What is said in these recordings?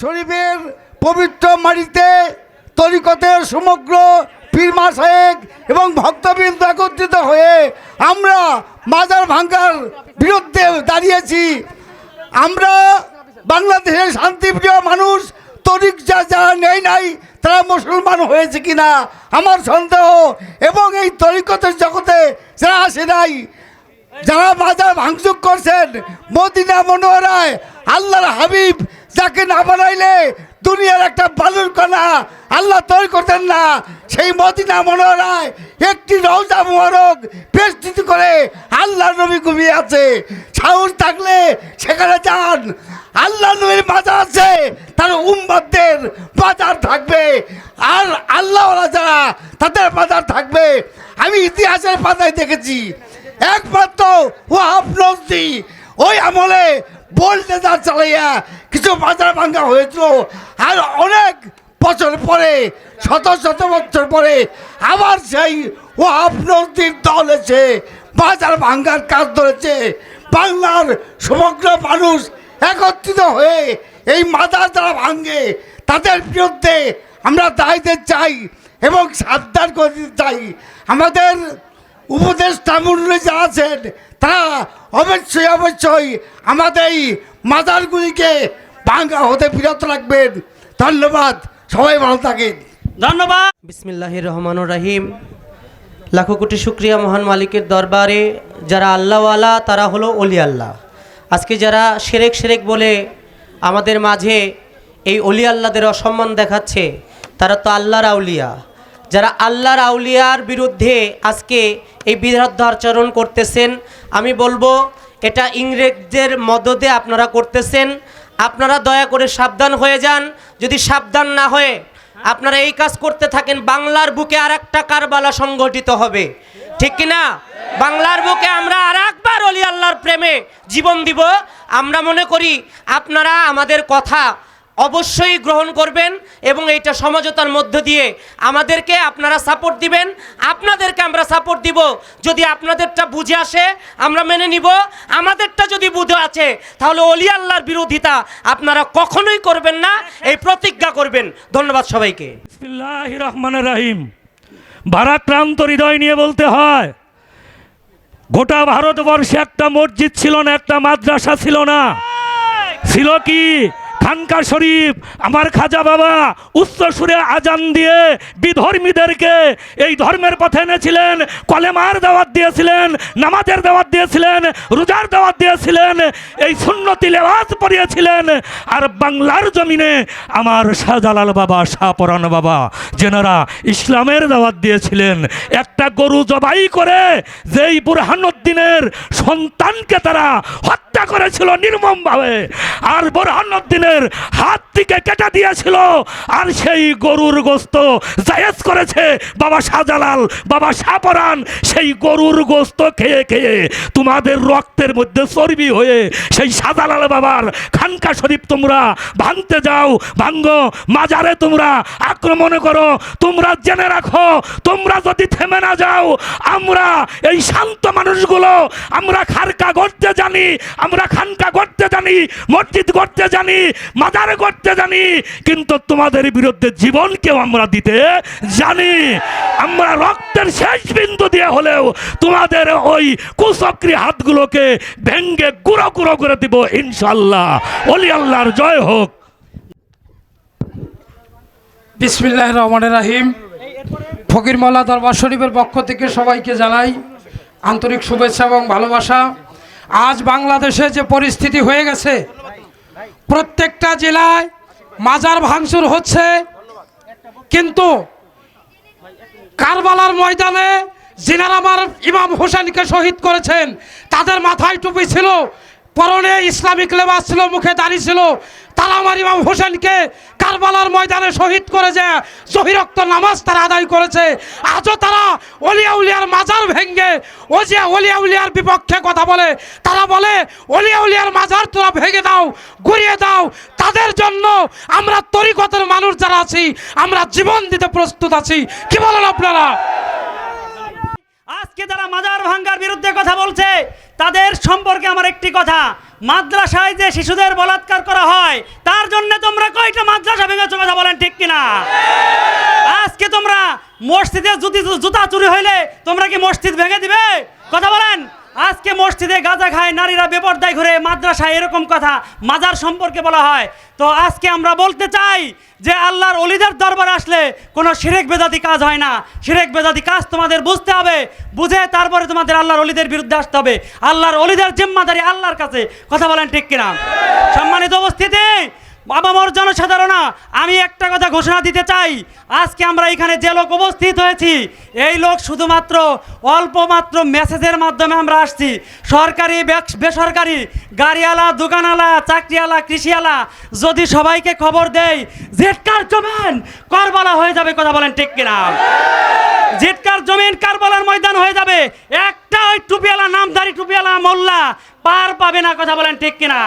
শরীফের পবিত্র মাটিতে তরিকতের সমগ্র পীরমা সাহেব এবং ভক্তবৃন্দ একত্রিত হয়ে আমরা মাজার ভাঙ্গার বিরুদ্ধে দাঁড়িয়েছি। আমরা বাংলাদেশের শান্তিপ্রিয় মানুষ, তরিক যা যারা নেই নাই, তারা মুসলমান হয়েছে কিনা আমার সন্দেহ এবং এই তরিকতের জগতে যারা আসে নাই, যারা বাজার ভাঙচুর করছেন, মদিনা মনোহরায় আল্লাহর হাবিব যাকে না বানাইলে দুনিয়ার একটা বালুর কণা আল্লাহ তৈরি করতেন না, সেই মদিনা মনোহরায় একটি রওজা মোবারক বেষ্টিত করে আল্লাহ নবী ঘুমিয়ে আছে। সাহস থাকলে সেখানে যান। আল্লাহ নবীর বাজার আছে, তার উম্মাদের বাজার থাকবে। আর আল্লাহওয়ালা যারা, তাদের বাজার থাকবে। আমি ইতিহাসের পাতায় দেখেছি, একমাত্র ও আপনজি ওই আমলে বোল্টেজার চালাইয়া কিছু বাজার ভাঙ্গা হয়েছিল। আর অনেক বছর পরে, শত শত বছর পরে আবার সেই ও আপনজির দল এসে বাজার ভাঙ্গার কাজ ধরেছে। বাংলার সমগ্র মানুষ একত্রিত হয়ে এই মাদার যারা ভাঙ্গে তাদের বিরুদ্ধে আমরা দায়িত্ব চাই এবং সাবধান করে দিতে চাই। আমাদের উপদেষ্টা মন্ডলী যা আছেন তারা অবশ্যই অবশ্যই আমাদের এই মাজারগুলিকে ভাঙ্গা হতে বিরত রাখবেন। ধন্যবাদ সবাই ভালো থাকেন। ধন্যবাদ। বিসমিল্লাহির রহমানুর রাহিম। লাখো কোটি শুক্রিয়া মহান মালিকের দরবারে যারা আল্লাহওয়ালা তারা হলো অলি আল্লাহ। আজকে যারা সেরেক সেরেক বলে আমাদের মাঝে এই অলি আল্লাদের অসম্মান দেখাচ্ছে তারা তো আল্লাহর আউলিয়া যারা আল্লাহর আউলিয়ার বিরুদ্ধে আজকে এই বিরুদ্ধ আচরণ করতেছেন, আমি বলব এটা ইংরেজদের মদদে আপনারা করতেছেন। আপনারা দয়া করে সাবধান হয়ে যান। যদি সাবধান না হয়ে আপনারা এই কাজ করতে থাকেন, বাংলার বুকে আর একটা কারবালা সংগঠিত হবে। ঠিক কি না বাংলার বুকে আমরা আর একবার অলি আল্লাহর প্রেমে জীবন দিব। আমরা মনে করি আপনারা আমাদের কথা অবশ্যই গ্রহণ করবেন এবং এইটা সমঝোতার মধ্য দিয়ে আমাদেরকে আপনারা সাপোর্ট দিবেন। আপনাদেরকে আমরা সাপোর্ট দিব। যদি আপনাদেরটা বুঝে আসে, আমরা মেনে নিব। আমাদেরটা যদি বুঝে আছে তাহলে অলি আল্লাহর বিরোধিতা আপনারা কখনোই করবেন না, এই প্রতিজ্ঞা করবেন। ধন্যবাদ সবাইকে। রহমান রাহিম। ভারাক্রান্ত হৃদয় নিয়ে বলতে হয়, গোটা ভারতবর্ষে একটা মসজিদ ছিল না, একটা মাদ্রাসা ছিল না। ছিল কি? খানকা শরীফ, আমার খাজা বাবা উচ্চ সুরে আজান দিয়ে বিধর্মীদেরকে এই ধর্মের পথে এনেছিলেন, কলেমার দাওয়াত দিয়েছিলেন, নামাজের দাওয়াত দিয়েছিলেন, রোজার দাওয়াত দিয়েছিলেন, এই সুন্নতি লেবাস পরিয়েছিলেন আর বাংলার জমিনে আমার শাহজালাল বাবা শাহপরান বাবা, যেনারা ইসলামের দাওয়াত দিয়েছিলেন, একটা গরু জবাই করে যেই বুরহানুদ্দিনের সন্তানকে তারা হত্যা করেছিল নির্মমভাবে, আর বুরহানুদ্দিনের হাত থেকে কেটে দিয়েছিল। আর সেই গরুর গোস্ত জায়েজ করেছে বাবা শাহজালাল, বাবা শাহপরান সেই গরুর গোস্ত খেয়ে খেয়ে তোমাদের রক্তের মধ্যে চর্বি হয়ে সেই শাহজালাল বাবার খানকা শরীফ তোমরা ভাঙতে যাও, ভাঙ্গ, মাজারে তোমরা আক্রমণ করো, তোমরা জেনে রাখো, তোমরা যদি থেমে না যাও, আমরা এই শান্ত মানুষগুলো, আমরা খারকা গড়তে জানি, আমরা খানকা গড়তে জানি, মসজিদ গড়তে জানি মাজারে করতে জানি, কিন্তু তোমাদের বিরুদ্ধে জীবনকেও আমরা দিতে জানি। আমরা রক্তের শেষ বিন্দু দিয়ে হলেও তোমাদের ওই কুচক্রি হাতগুলোকে ভেঙ্গে গুঁড়ো গুঁড়ো করে দিব ইনশাল্লাহ অলি আল্লাহর জয় হোক। বিসমিল্লাহ রহমান রাহিম। ফকির মোল্লা দরবার শরীফের পক্ষ থেকে সবাইকে জানাই আন্তরিক শুভেচ্ছা এবং ভালোবাসা। আজ বাংলাদেশে যে পরিস্থিতি হয়ে গেছে প্রত্যেকটা জেলায় মাজার ভাঙচুর হচ্ছে। কিন্তু কারবালার ময়দানে যিনারা আমার ইমাম হোসেনকে শহীদ করেছেন, তাদের মাথায় টুপি ছিল। পরনে ইসলামিক লেবাস ছিল, মুখে দাড়ি ছিল। তারা আমার ইমাম হোসেনকে কারবালার ময়দানে শহীদ করে যে জহিরক্ত নামাজ তারা আদায় করেছে। আজও তারা অলিয়া উলিয়ার মাজার ভেঙ্গে ও যে অলিয়া উলিয়ার বিপক্ষে কথা বলে। তারা বলে অলিয়া উলিয়ার মাজার তোরা ভেঙে দাও ঘুরিয়ে দাও। তাদের জন্য আমরা তরিকতের মানুষ যারা আছি, আমরা জীবন দিতে প্রস্তুত আছি। কি বলেন আপনারা? আজকে যারা মাজার ভাঙ্গার বিরুদ্ধে কথা বলছে, তাদের সম্পর্কে আমার একটি কথা। মাদ্রাসায় যে শিশুদের বলাৎকার করা হয়, তার জন্য তোমরা কয়টা মাদ্রাসা ভেঙেছো কথা বলেন ঠিক কিনা? আজকে তোমরা মসজিদে যদি জুতা চুরি হইলে তোমরা কি মসজিদ ভেঙে দিবে? কথা বলেন। আজকে মসজিদে গাঁজা খায় নারীরা বেপর্দায় ঘুরে এরকম কথা মাজার সম্পর্কে বলা হয়। তো আজকে আমরা বলতে চাই যে আল্লাহর অলিদের দরবারে আসলে কোনো সিরেক বেদাতি কাজ হয় না। সিরেক বেদাতি কাজ তোমাদের বুঝতে হবে, বুঝে তারপরে তোমাদের আল্লাহর অলিদের বিরুদ্ধে আসতে হবে। আল্লাহর অলিদের জিম্মাদারি আল্লাহর কাছে। কথা বলেন ঠিক কিনা? সম্মানিত উপস্থিতি বাবা মোর জনসাধারণা, আমি একটা কথা ঘোষণা দিতে চাই। আজকে আমরা এখানে যে লোক উপস্থিত হয়েছি, এই লোক শুধুমাত্র অল্প মাত্র মেসেজের মাধ্যমে আমরা আসছি। সরকারি বেসরকারি গাড়িওয়ালা, দোকানওয়ালা, চাকরিওয়ালা, কৃষিওয়ালা, যদি সবাইকে খবর দেয় জেটকার জমেন? করবালা হয়ে যাবে, কথা বলেন ঠিক কিনা? জেটকার জমিন? কারবালার ময়দান হয়ে যাবে। একটা ওই টুপিওয়ালা, নামধারী টুপিওয়ালা, মোল্লা পার পাবে না কথা বলেন ঠিক কিনা?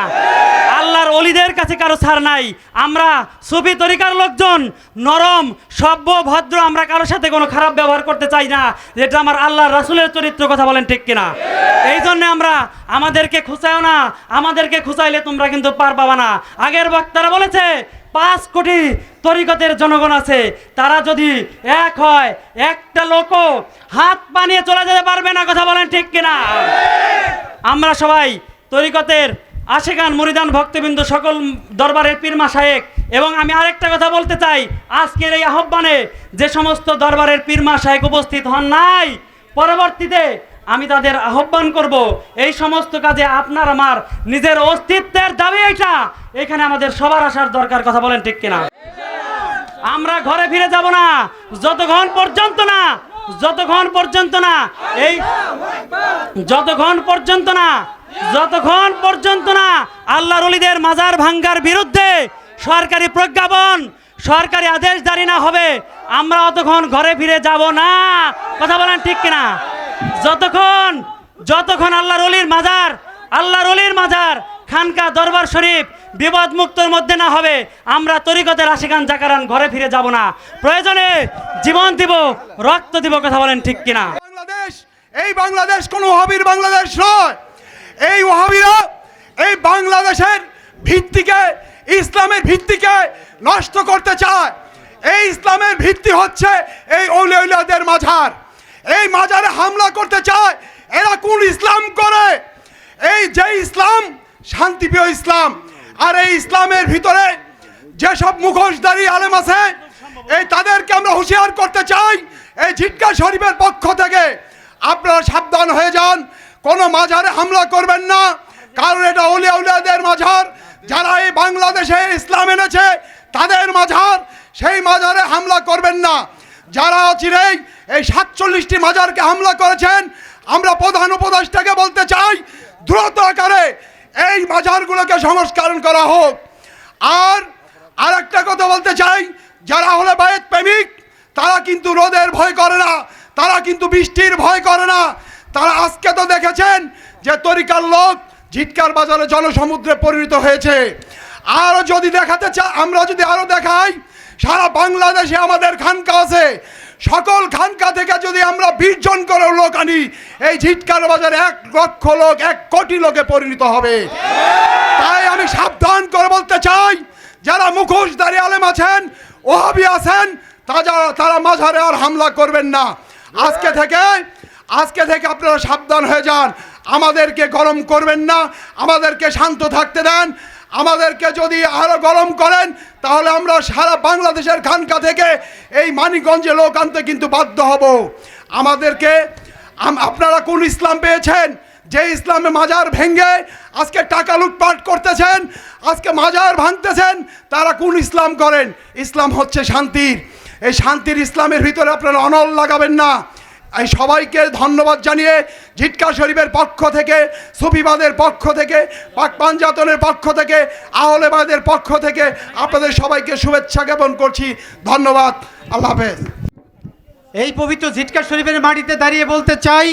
আল্লাহর অলিদের কাছে কারও ছাড় নাই। আমরা সুফি তরিকার লোকজন, নরম, সভ্য, ভদ্র, আমরা কারোর সাথে কোনো খারাপ ব্যবহার করতে চাই না, যেটা আমার আল্লাহর রাসুলের চরিত্র কথা বলেন ঠিক কিনা? এই জন্য আমরা আমাদেরকে খুঁচাও না, আমাদেরকে খুঁচাইলে তোমরা কিন্তু পার পাবা না। আগের বক্তারা বলেছে পাঁচ কোটি তরিকতের জনগণ আছে, তারা যদি এক হয়, একটা লোকও হাত বানিয়ে চলে যেতে পারবে না, কথা বলেন ঠিক কিনা? আমরা সবাই তরিকতের আশেখান মরিদান ভক্তবৃন্দ সকল দরবারের পীরমা শায়েক এবং আমি আরেকটা কথা বলতে চাই, আজকের এই আহ্বানে যে সমস্ত দরবারের পীরমা শায়েক উপস্থিত হন নাই, পরবর্তীতে আমি তাদের আহ্বান করব, এই সমস্ত কাজে আপনার আমার নিজের অস্তিত্বের দাবি এটা এখানে আমাদের সবার আসার দরকার কথা বলেন ঠিক কিনা? আমরা ঘরে ফিরে যাব না, যতক্ষণ পর্যন্ত না, যতক্ষণ পর্যন্ত না, এই যতক্ষণ পর্যন্ত না, যতক্ষণ পর্যন্ত না আল্লাহ রলিদের মাজার ভাঙ্গার বিরুদ্ধে সরকারি প্রজ্ঞাপন, সরকারি আদেশ জারি না হবে, আমরা অতক্ষণ ঘরে ফিরে যাব না। কথা বলেন ঠিক কিনা? যতক্ষণ যতক্ষণ আল্লাহ রলির মাজার আল্লাহ রলির মাজার খানকা দরবার শরীফ বিপদ মুক্তর মধ্যে না হবে, আমরা তরিকতের আশিকান জাকারান ঘরে ফিরে যাব না। প্রয়োজনে জীবন দিব, রক্ত দিব কথা বলেন ঠিক কিনা? বাংলাদেশ, এই বাংলাদেশ কোনো ওহাবির বাংলাদেশ নয়। এই ওহাবিরা এই বাংলাদেশের ভিত্তিকে, ইসলামের ভিত্তিকে নষ্ট করতে চায়। এই ইসলামের ভিত্তি হচ্ছে এই ঔলিয়াদের মাঝার। এই মাজারে হামলা করতে চায়, এরা কোন ইসলাম করে? এই যে ইসলাম শান্তিপ্রিয় ইসলাম। আর এই ইসলামের ভিতরে যেসব মুখোশধারী আলেম আছে, এই তাদেরকে আমরা হুঁশিয়ার করতে চাই এই ঝিটকা শরীফের পক্ষ থেকে। আপনারা সাবধান হয়ে যান, কোনো মাঝারে হামলা করবেন না, কারণ এটা উলিয়া উলিয়াদের মাঝার যারা এই বাংলাদেশে ইসলাম এনেছে, তাদের মাঝার সেই মাঝারে হামলা করবেন না। যারা চিরেই এই সাতচল্লিশটি মাজারকে হামলা করেছেন, আমরা প্রধান উপদেষ্টাকে বলতে চাই, দ্রুত আকারে এই মাজারগুলোকে সংস্করণ করা হোক। আর আর একটা কথা বলতে চাই, যারা হলে বায়েত প্রেমিক, তারা কিন্তু রোদের ভয় করে না, তারা কিন্তু বৃষ্টির ভয় করে না। তারা আজকে তো দেখেছেন যে তরিকার লোক ঝিটকার বাজারে জনসমুদ্রে পরিণত হয়েছে। আরও যদি দেখাতে চা আমরা যদি আরও দেখাই, সারা বাংলাদেশে আমাদের খানকা আছে। সকল খানকা থেকে যদি আমরা বিশ জন করে লোক আনি, এই ঝিটকার বাজারে এক লক্ষ লোক, এক কোটি লোকে পরিণত হবে। তাই আমি সাবধান করে বলতে চাই, যারা মুখোশ মুখোশধারী আলেম আছেন, ওহাবি আছেন তারা তারা মাঝারে আর হামলা করবেন না। আজকে থেকে আজকে থেকে আপনারা সাবধান হয়ে যান। আমাদেরকে গরম করবেন না, আমাদেরকে শান্ত থাকতে দেন। আমাদেরকে যদি আরও গরম করেন, তাহলে আমরা সারা বাংলাদেশের খানকা থেকে এই মানিকগঞ্জে লোক আনতে কিন্তু বাধ্য হব। আমাদেরকে আপনারা কোন ইসলাম পেয়েছেন? যে ইসলামে মাজার ভেঙ্গে আজকে টাকা লুটপাট করতেছেন, আজকে মাজার ভাঙতেছেন, তারা কোন ইসলাম করেন? ইসলাম হচ্ছে শান্তির। এই শান্তির ইসলামের ভিতরে আপনারা অনল লাগাবেন না। এই সবাইকে ধন্যবাদ জানিয়ে ঝিটকা শরীফের পক্ষ থেকে, সুফিবাদের পক্ষ থেকে, পাক পাঞ্জাতনের পক্ষ থেকে, আহলেবাদের পক্ষ থেকে আপনাদের সবাইকে শুভেচ্ছা জ্ঞাপন করছি। ধন্যবাদ। আল্লাহ হাফেজ। এই পবিত্র ঝিটকা শরীফের মাটিতে দাঁড়িয়ে বলতে চাই,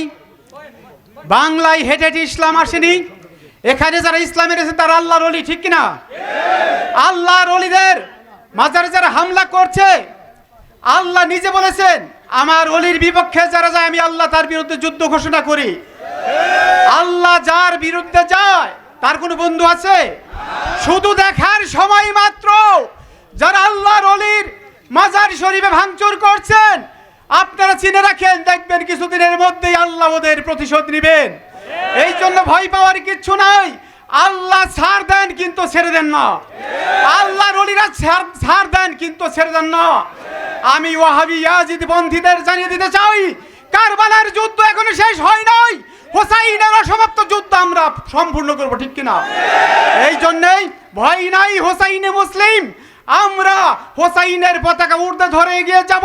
বাংলায় হেঁটে হেঁটে ইসলাম আসেনি, এখানে যারা ইসলামের এসে তারা আল্লাহর অলি ঠিক কিনা? আল্লাহর অলিদের মাজারে যারা হামলা করছে, আল্লাহ নিজে বলেছেন আমার অলির বিপক্ষে যারা যায়, আমি আল্লাহ তার বিরুদ্ধে যুদ্ধ ঘোষণা করি। আল্লাহ যার বিরুদ্ধে যায়, তার কোনো বন্ধু আছে? শুধু দেখার সময় মাত্র যারা আল্লাহর অলির মাজার শরীফে ভাঙচুর করছেন, আপনারা চিনে রাখেন, দেখবেন কিছুদিনের মধ্যেই আল্লাহ ওদের প্রতিশোধ নেবেন। এই জন্য ভয় পাওয়ার কিচ্ছু নাই। আল্লাহ ছাড় দেন, কিন্তু ছেড়ে দেন না। আল্লাহর অলিরা ছাড় দেন, কিন্তু ছেড়ে দেন না। আমি ওয়াহাবি ইয়াজিদ বন্ধীদের জানিয়ে দিতে চাই, কারবালার যুদ্ধ এখনও শেষ হয় নাই। হোসাইনের অসমাপ্ত যুদ্ধ আমরা সম্পূর্ণ করব, ঠিক কিনা? এই জন্যই ভয় নাই হোসাইনে মুসলিম। আমরা হোসাইনের পতাকা উর্ধে ধরে এগিয়ে যাব।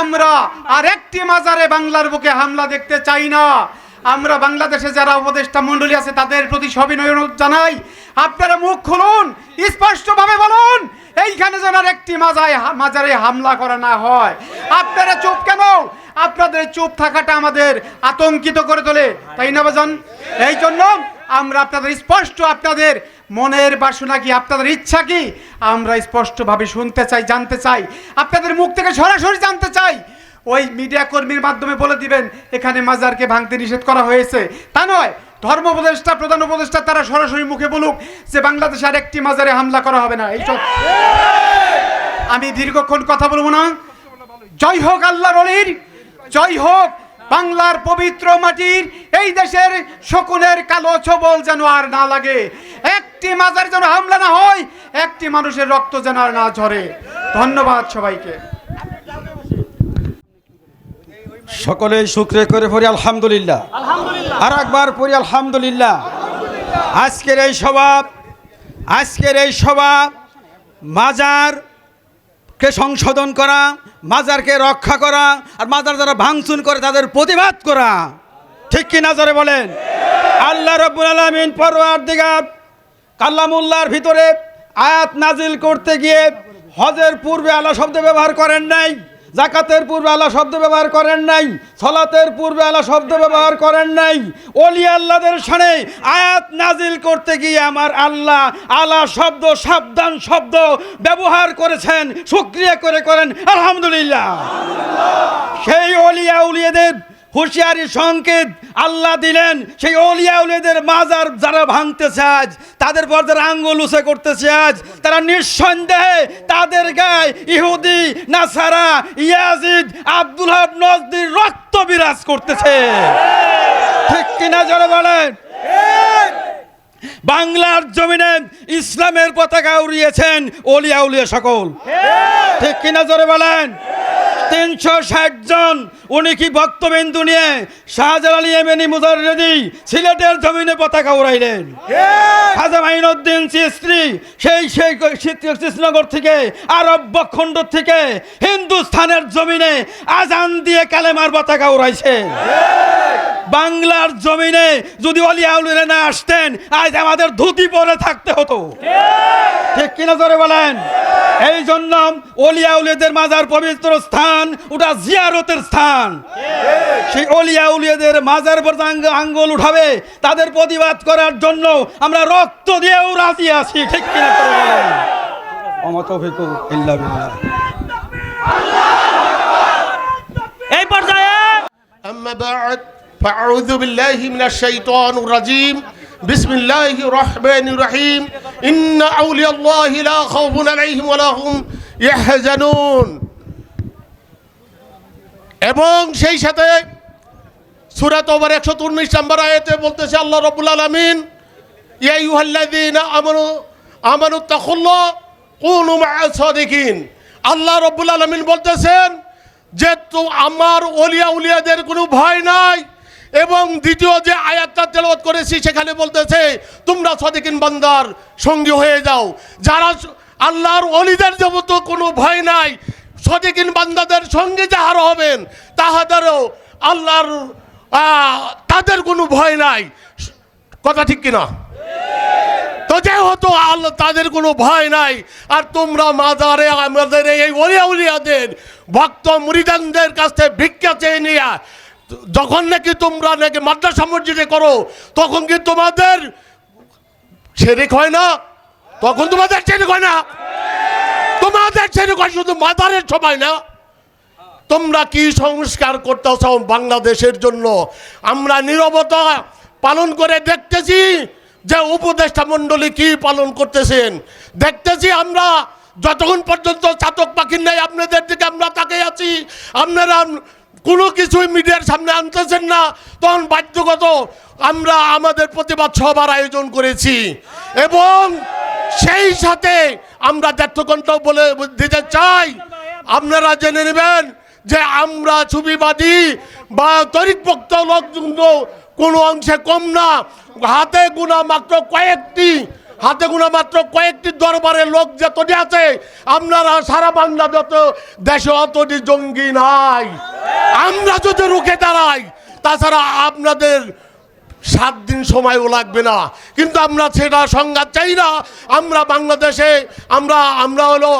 আমরা আর একটি মাজারে বাংলার বুকে হামলা দেখতে চাই না। আমরা বাংলাদেশে যারা উপদেষ্টা মণ্ডলী আছে, তাদের প্রতি সবিনয় জানাই। আপনারা মুখ খুলুন, স্পষ্টভাবে বলুন এইখানে যেন একটি মাজায় মাজারে হামলা করা না হয়। আপনারা চুপ কেন? আপনাদের চুপ থাকাটা আমাদের আতঙ্কিত করে তোলে। তাই না বাজান? এই জন্য আমরা আপনাদের স্পষ্ট আপনাদের মনের বাসনা কি, আপনাদের ইচ্ছা কি? আমরা স্পষ্টভাবে শুনতে চাই, জানতে চাই। আপনাদের মুখ থেকে সরাসরি জানতে চাই। ওই মিডিয়া কর্মীর মাধ্যমে বলে দিবেন, এখানে মাজারকে ভাঙতে নিষেধ করা হয়েছে। তা নয় ধর্ম উপদেষ্টা, প্রধান উপদেষ্টা, তারা সরাসরি মুখে বলুক যে বাংলাদেশে আর একটি মাজারে হামলা করা হবে না। এইসব আমি দীর্ঘক্ষণ কথা বলব না। জয় হোক আল্লাহর অলির, জয় হোক বাংলার পবিত্র মাটির, এই দেশের শকুনের কালো ছবল যেন আর না লাগে। একটি মাজার যেন হামলা না হয়, একটি মানুষের রক্ত যেন আর না ঝরে। ধন্যবাদ সবাইকে। সকলে শুক্রে করে পড়ি আলহামদুলিল্লাহ। আর একবার পড়ি আলহামদুলিল্লাহ। আজকের এই সভা আজকের এই সভা মাজারকে সংশোধন করা মাজারকে রক্ষা করা আর মাজার যারা ভাঙচুন করে তাদের প্রতিবাদ করা। ঠিক কি নজরে বলেন? আল্লাহ রব্বুল আলমিন পরোয়ার দিগার কাল্লামুল্লার ভিতরে আয়াত নাজিল করতে গিয়ে হজের পূর্বে আল্লাহ শব্দ ব্যবহার করেন নাই। জাকাতের পূর্বে আল্লাহ শব্দ ব্যবহার করেন নাই, সলাতের পূর্বে আল্লাহ শব্দ ব্যবহার করেন নাই। অলি আল্লাহদের সানে আয়াত নাজিল করতে গিয়ে আমার আল্লাহ আলা শব্দ, সাবধান শব্দ ব্যবহার করেছেন, সুক্রিয়া করে করেন, আলহামদুলিল্লাহ। সেই অলিয়া উলিয়াদের হুঁশিয়ারি সংকেত আল্লাহ দিলেন। সেই অলিয়া উলিয়াদের মাজার যারা ভাঙতেছে আজ, তাদের পর যারা আঙ্গুল উঁচে করতেছে আজ, তারা নিঃসন্দেহে তাদের গায়ে ইহুদি, নাসারা, ইয়াজিদ, আব্দুল হাব নজদির রক্ত বিরাজ করতেছে। ঠিক কিনা যারা বলেন? বাংলার জমিনে ইসলামের পতাকা উড়িয়েছেন অলিয়া উলিয়া সকল। ঠিক কিনা জোরে বলেন? তিনশো ষাট জন। উনি কি ভক্তবিন্দু নিয়ে শাহজাল আলী এমএনি মুজারদি সিলেটের জমিনে পতাকা উড়াইলেন? খাজা মাইনুদ্দিন চিস্ত্রি সেই সেই কৃষ্ণনগর থেকে আরব বখণ্ড থেকে হিন্দুস্থানের জমিনে আজান দিয়ে কালেমার পতাকা উড়াইছে। বাংলার জমিনে যদি অলিয়া উলিয়া না আসতেন আজ আমাদের ধুতি পরে থাকতে হতো। ঠিক কিনা ধরে বলেন? এই জন্য অলিয়া উলিয়াদের মাজার পবিত্র স্থান ওটা জিয়ারতের স্থান সেই অলিয়া উলিয়াদের মাজার পর আঙ্গ- আঙ্গুল উঠাবে তাদের প্রতিবাদ করার জন্য আমরা রক্ত দিয়েও রাজি আছি ঠিক কিনা জোরে বলেন অমত অভিজ্ঞ ইল্লা বিল্লাহ এই পর্যায়ে أما بعد فأعوذ بالله من الشيطان الرجيم بسم الله الرحمن الرحيم إن أولياء الله لا خوف عليهم ولا هم يحزنون এবং সেই সাথে সুরাত ওভার একশো উনিশ নম্বর আয়াতে বলতেছে আল্লাহ রবুল আলমিন আমানু আমানু আল্লাহ রব্বুল আলমিন বলতেছেন যে তো আমার অলিয়া উলিয়াদের কোনো ভয় নাই, এবং দ্বিতীয় যে আয়াতটা তেলাওয়াত করেছি সেখানে বলতেছে, তোমরা সদিকিন বান্দার সঙ্গী হয়ে যাও। যারা আল্লাহর অলিদের যাবত কোনো ভয় নাই সদিকিন বান্দাদের সঙ্গে যাহারা হবেন, তাহাদেরও আল্লাহর তাদের কোনো ভয় নাই। কথা ঠিক কিনা? তো যেহেতু আল্লাহ তাদের কোনো ভয় নাই, আর তোমরা মাজারে আমাদের এই অলিয়া উলিয়াদের ভক্ত মুরিদানদের কাছ ভিক্ষা চেয়ে নিয়ে, যখন নাকি তোমরা নাকি মাদ্রাসা মসজিদে করো, তখন কি তোমাদের ছেড়ে হয় না? তখন তোমাদের ছেড়ে হয় না? তোমাদের হয় শুধু মাদারের সময় না? তোমরা কি সংস্কার করতেছ বাংলাদেশের জন্য? আমরা নীরবতা পালন করে দেখতেছি যে উপদেষ্টা মণ্ডলী কি পালন করতেছেন। দেখতেছি আমরা যতক্ষণ পর্যন্ত চাতক পাখির নেই আপনাদের দিকে আমরা তাকে আছি, আপনারা কোনো কিছুই মিডিয়ার সামনে আনতেছেন না। তখন বাধ্যগত আমরা আমাদের প্রতিবাদ সভার আয়োজন করেছি। এবং সেই সাথে আমরা দেড়কণ্ঠ বলে দিতে চাই। আপনারা জেনে নেবেন যে আমরা ছবিবাদী বা তরিকভক্ত লোকজন কোনো অংশে কম না। হাতে গোনা মাত্র কয়েকটি, হাতে গোনা মাত্র কয়েকটি দরবারের লোক যতটি আছে, আপনারা সারা বাংলা যত দেশে অতটি জঙ্গি নাই। আমরা যদি রুখে দাঁড়াই, তাছাড়া আপনাদের সাত দিন সময়ও লাগবে না। কিন্তু আমরা সেটা সংঘাত চাই না। আমরা বাংলাদেশে, আমরা আমরা হলো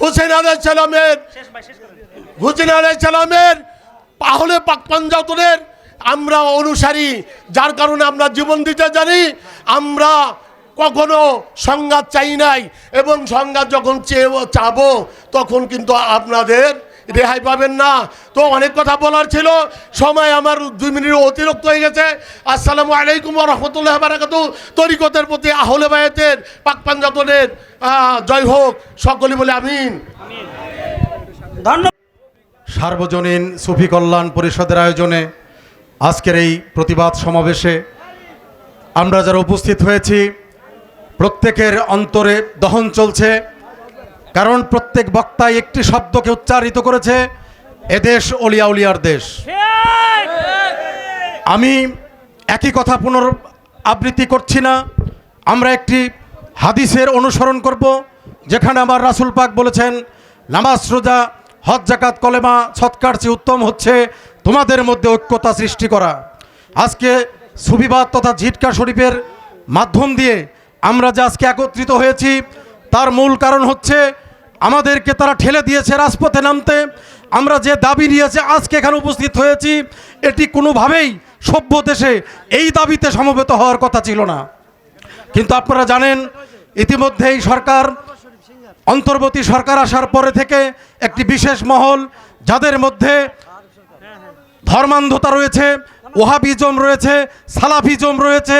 হুসেন আলাহ সালামের, হুসেন আলাই সালামের তাহলে পাক পাঞ্জাতনের আমরা অনুসারী, যার কারণে আমরা জীবন দিতে জানি। আমরা কখনো সংঘাত চাই নাই এবং সংঘাত যখন চেয়ে চাবো, তখন কিন্তু আপনাদের রেহাই পাবেন না। তো অনেক কথা বলার ছিল। সময় আমার দুই মিনিট অতিরিক্ত হয়ে গেছে। আসসালামু আলাইকুম রহমতুল্লাহ বারাকাতু তরিকতের প্রতি আহলে বায়াতের পাক পাঞ্জাতনের জয় হোক। সকলে বলে আমিন। ধন্যবাদ। সার্বজনীন সুফি কল্যাণ পরিষদের আয়োজনে আজকের এই প্রতিবাদ সমাবেশে আমরা যারা উপস্থিত হয়েছি প্রত্যেকের অন্তরে দহন চলছে। কারণ প্রত্যেক বক্তাই একটি শব্দকে উচ্চারিত করেছে এদেশ অলিয়া উলিয়ার দেশ। আমি একই কথা পুনর আবৃত্তি করছি না, আমরা একটি হাদিসের অনুসরণ করব, যেখানে আমার রাসুল পাক বলেছেন, নামাজ, রোজা, হজ জাকাত কলেমা, সৎকার চেয়ে উত্তম হচ্ছে তোমাদের মধ্যে ঐক্যতা সৃষ্টি করা। আজকে সুবিবাদ তথা ঝিটকা শরীফের মাধ্যম দিয়ে আমরা যে আজকে একত্রিত হয়েছি, তার মূল কারণ হচ্ছে আমাদেরকে তারা ঠেলে দিয়েছে রাজপথে নামতে। আমরা যে দাবি নিয়েছে, আজকে এখানে উপস্থিত হয়েছি, এটি কোনোভাবেই সভ্য দেশে এই দাবিতে সমবেত হওয়ার কথা ছিল না। কিন্তু আপনারা জানেন, ইতিমধ্যেই সরকার, অন্তর্বর্তী সরকার আসার পরে থেকে একটি বিশেষ মহল, যাদের মধ্যে ধর্মান্ধতা রয়েছে ওহাবিজম রয়েছে, সালাফিজম রয়েছে,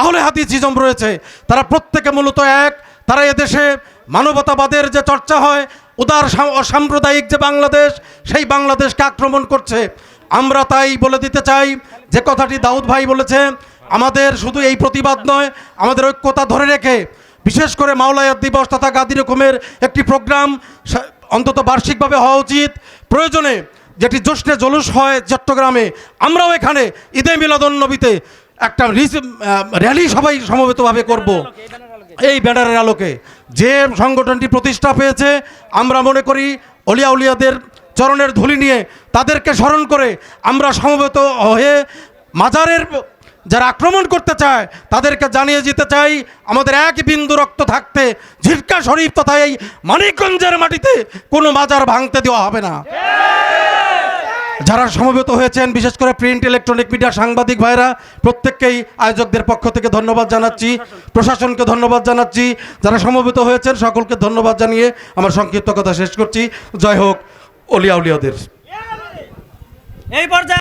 আহলে হাদিসিজম রয়েছে, তারা প্রত্যেকে মূলত এক। তারা এদেশে মানবতাবাদের যে চর্চা হয়, উদার সাম- অসাম্প্রদায়িক যে বাংলাদেশ, সেই বাংলাদেশকে আক্রমণ করছে। আমরা তাই বলে দিতে চাই, যে কথাটি দাউদ ভাই বলেছে, আমাদের শুধু এই প্রতিবাদ নয়, আমাদের ঐক্যতা ধরে রেখে, বিশেষ করে মাওলায়াত দিবস তথা গাদি রকমের একটি প্রোগ্রাম অন্তত বার্ষিকভাবে হওয়া উচিত। প্রয়োজনে যেটি জোশনে জলুস হয় চট্টগ্রামে, আমরাও এখানে ঈদে মিলাদন নবীতে একটা র্যালি সবাই সমবেতভাবে করব। এই ব্যানারের আলোকে যে সংগঠনটি প্রতিষ্ঠা পেয়েছে, আমরা মনে করি অলিয়া উলিয়াদের চরণের ধুলি নিয়ে তাদেরকে স্মরণ করে আমরা সমবেত হয়ে মাজারের যারা আক্রমণ করতে চায়, তাদেরকে জানিয়ে যেতে চাই, আমাদের এক বিন্দু রক্ত থাকতে ঝিটকা শরীফ তথা এই মানিকগঞ্জের মাটিতে কোনো মাজার ভাঙতে দেওয়া হবে না। যারা সমবেত হয়েছেন, বিশেষ করে প্রিন্ট ইলেকট্রনিক মিডিয়া সাংবাদিক ভাইরা, প্রত্যেককেই আয়োজকদের পক্ষ থেকে ধন্যবাদ জানাচ্ছি, প্রশাসনকে ধন্যবাদ জানাচ্ছি, যারা সমবেত হয়েছেন, সকলকে ধন্যবাদ জানিয়ে আমার সংক্ষিপ্ত কথা শেষ করছি। জয় হোক, অলিয়া উলিয়াদের। এই পর্যায়ে